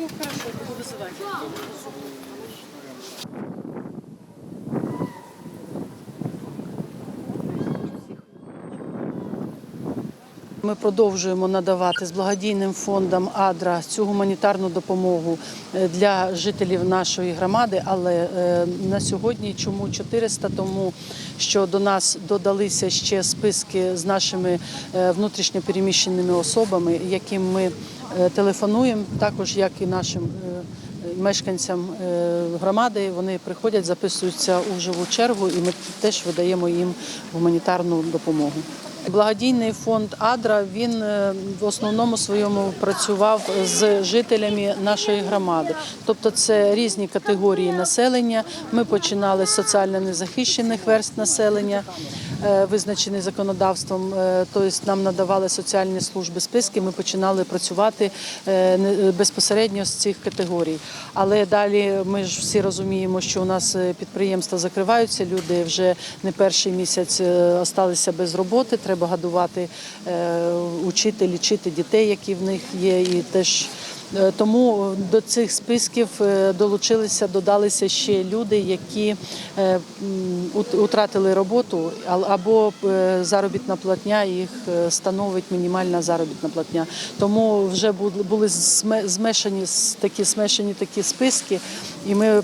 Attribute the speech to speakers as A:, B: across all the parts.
A: Все хорошо, буду вызывать. Ми продовжуємо надавати з благодійним фондом Адра цю гуманітарну допомогу е, для жителів нашої громади. Але е, на сьогодні чому 400? Тому що до нас додалися ще списки з нашими е, внутрішньо переміщеними особами, яким ми телефонуємо, також як і нашим. е, Мешканцям е, громади вони приходять, записуються у живу чергу, і ми теж видаємо їм гуманітарну допомогу. Благодійний фонд Адра він е, в основному своєму працював з жителями нашої громади. Тобто це різні категорії населення. Ми починали з соціально незахищених верст населення, е, визначені законодавством. Е, Тобто нам надавали соціальні служби списки. Ми починали працювати е, безпосередньо з цих категорій. Але далі ми ж всі розуміємо, що у нас підприємства закриваються. Люди вже не перший місяць осталися без роботи. Треба годувати, учити, лічити дітей, які в них є, і теж. Е, Тому до цих списків е, долучилися, додалися ще люди, які е, утратили роботу, або е, заробітна платня їх е, становить мінімальна заробітна платня. Тому вже були зме- змешані такі смешані такі списки, і ми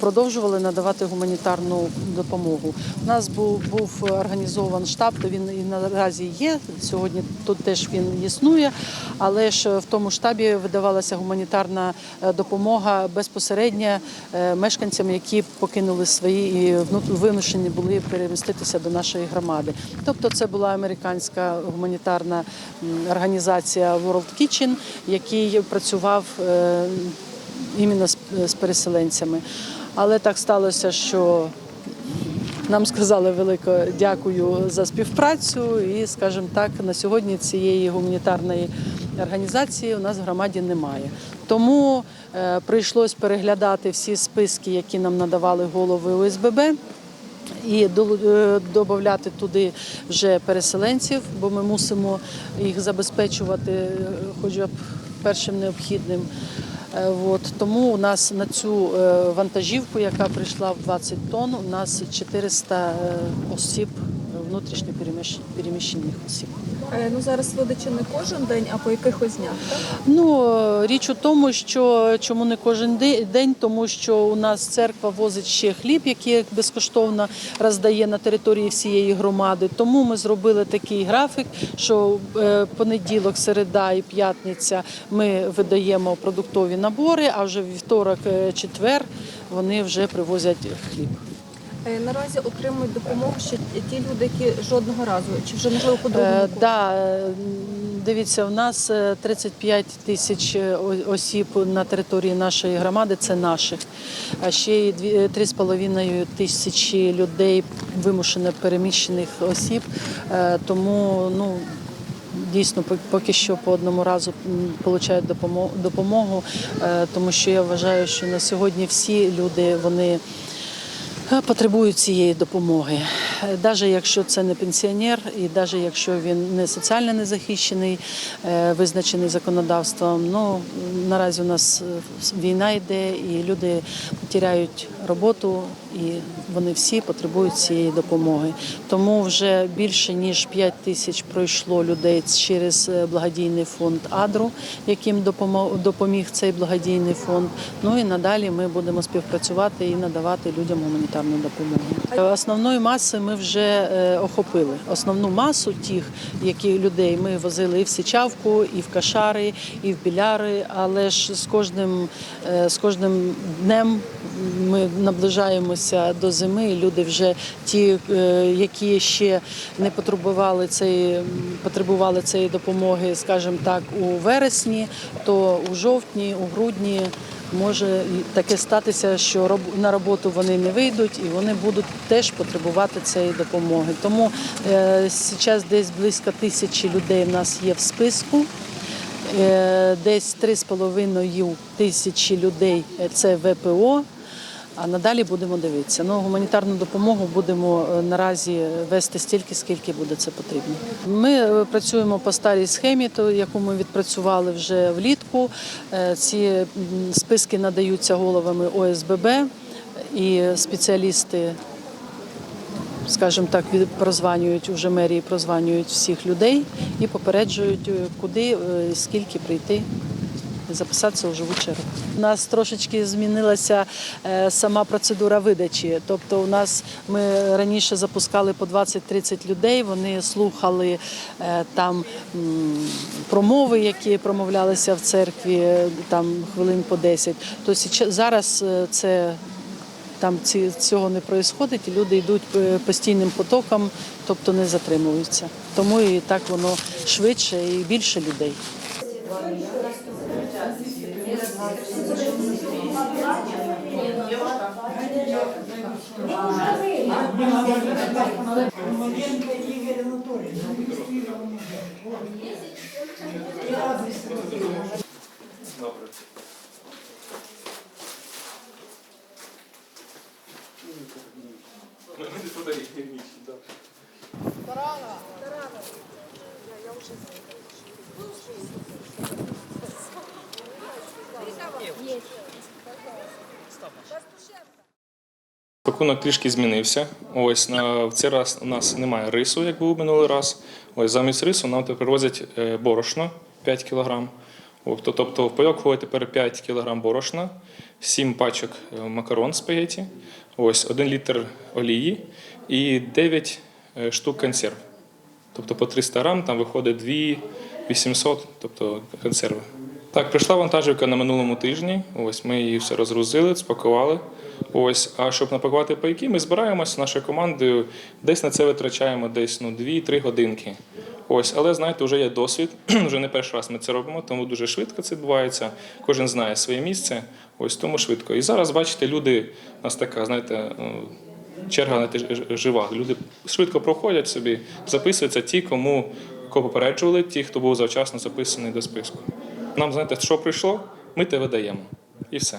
A: продовжували надавати гуманітарну допомогу. У нас був був організований штаб, то він і наразі є. Сьогодні тут теж він існує, але ж в тому штабі видавалася гуманітарна е, допомога безпосередньо е, мешканцям, які покинули свої і вимушені були переміститися до нашої громади. Тобто, це була американська гуманітарна організація World Kitchen, який працював. е, іменно з, з переселенцями. Але так сталося, що нам сказали велике дякую за співпрацю, і, скажімо так, на сьогодні цієї гуманітарної організації у нас в громаді немає. Тому е, прийшлось переглядати всі списки, які нам надавали голови ОСББ. І додати туди вже переселенців, бо ми мусимо їх забезпечувати е, хоча б першим необхідним. Е, От, тому у нас на цю е, вантажівку, яка прийшла в 20 тонн, у нас 400 е, осіб, внутрішньо переміщених осіб.
B: Е, Ну зараз чи не кожен день, а по якихось днях. Так?
A: Ну е, річ у тому, що чому не кожен день, тому що у нас церква возить ще хліб, який безкоштовно роздає на території всієї громади. Тому ми зробили такий графік, що е, понеділок, середа і п'ятниця ми видаємо продуктові набори, а вже вівторок, четвер вони вже привозять хліб.
B: Е, Наразі отримують допомогу ще ті люди, які жодного разу, чи вже можливо по другому.
A: Да, е, дивіться, у нас е, 35 тисяч е, осіб на території нашої громади. Це наших. А ще й дві- е, 3,5 тисячі людей вимушено переміщених осіб. Тому ну. Дійсно, пок- поки що по одному разу получають допомо- допомогу, е, тому що я вважаю, що на сьогодні всі люди вони потребують цієї допомоги. Навіть якщо це не пенсіонер, і навіть якщо він не соціально незахищений, е, визначений законодавством. Ну наразі у нас е, війна йде, і люди тіряють роботу, і вони всі потребують цієї допомоги. Тому вже більше ніж 5 тисяч пройшло людей через е, благодійний фонд Адру, яким допоміг цей благодійний фонд. Ну і надалі ми будемо співпрацювати і надавати людям гуманітарну допомогу. Е, Основної маси ми вже е, охопили. Основну масу тих, які людей ми возили і в Сичавку, і в Кашари, і в Біляри. Але ж з кожним, е, з кожним днем ми наближаємося до зими. і Люди вже ті, е, які ще не потребували цієї, потребували цієї допомоги, скажімо так, у вересні, то у жовтні, у грудні. Може таке статися, що на роботу вони не вийдуть і вони будуть теж потребувати цієї допомоги. Тому е, зараз десь близько тисячі людей в нас є в списку. Е, Десь 3,5 тисячі людей це ВПО. А надалі будемо дивитися. Ну, гуманітарну допомогу будемо е, наразі вести стільки, скільки буде це потрібно. Ми е, працюємо по старій схемі, то яку ми відпрацювали вже влітку. Е, Ці списки надаються головами ОСББ і спеціалісти скажімо так, прозванюють уже мерії, прозванюють всіх людей і попереджують, куди, скільки прийти. Записатися у живу чергу. У нас трошечки змінилася е, сама процедура видачі. Тобто, у нас ми раніше запускали по 20-30 людей. Вони слухали е, там промови, які промовлялися в церкві, там хвилин по 10. То січа- зараз е, це там цього не відбувається, і люди йдуть постійним потоком, тобто не затримуються. Тому і так воно швидше і більше людей. Романенко Игорь Анатольевич, регистрированный. И Я уже знаю.
C: Пакунок трішки змінився. Ось на в цей раз у нас немає рису, як був минулий раз. Ось замість рису нам тепер привозять е, борошно 5 кг. Тобто, в пайок входить тепер 5 кг борошна, 7 пачок е, макарон спагеті, ось 1 літр олії і 9 е, штук консерв. Тобто по 300 грам там виходить 2 800, тобто консерви. Так, прийшла вантажівка на минулому тижні. Ось ми її все розгрузили, спакували. Ось, а щоб напакувати пайки, ми збираємося нашою командою. Десь на це витрачаємо десь ну 2-3 годинки. Ось, але знаєте, вже є досвід. вже не перший раз ми це робимо, тому дуже швидко це відбувається. Кожен знає своє місце. Ось тому швидко. І зараз бачите, люди у нас така, знаєте. е, черга знаєте, жива. Люди швидко проходять собі, записуються ті, кому кого попереджували, ті, хто був завчасно записаний до списку. Нам знаєте, що прийшло, ми те видаємо. І все.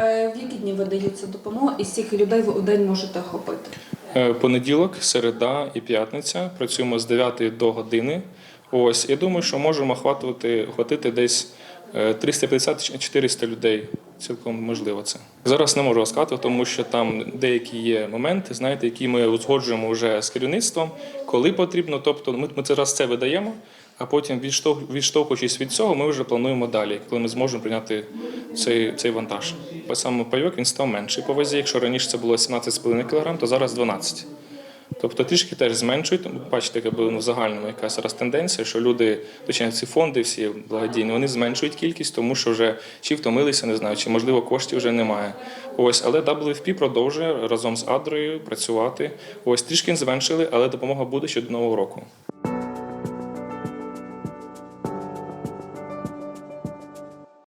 D: Е, В які дні видається допомога і скільки людей ви у день можете охопити?
C: Е, Понеділок, середа і п'ятниця. Працюємо з 9 до години. Ось, я думаю, що можемо охватувати, охватити десь е, 350-400 людей. Цілком можливо це. Зараз не можу розказати, тому що там деякі є моменти, знаєте, які ми узгоджуємо вже з керівництвом, коли потрібно. Тобто ми, ми зараз це видаємо, а потім, відштовхуючись від цього, ми вже плануємо далі, коли ми зможемо прийняти цей, цей вантаж. Самому пайок він став менший по вазі. Якщо раніше це було 17,5 кг, то зараз 12 Тобто трішки теж зменшують. Ну, Бачите, якби ну, в загальному якась зараз тенденція, що люди, точніше, ці фонди всі благодійні, вони зменшують кількість, тому що вже чи втомилися, не знаю, чи можливо коштів вже немає. Ось, але WFP продовжує разом з Адрою працювати. Ось трішки зменшили, але допомога буде ще до нового року.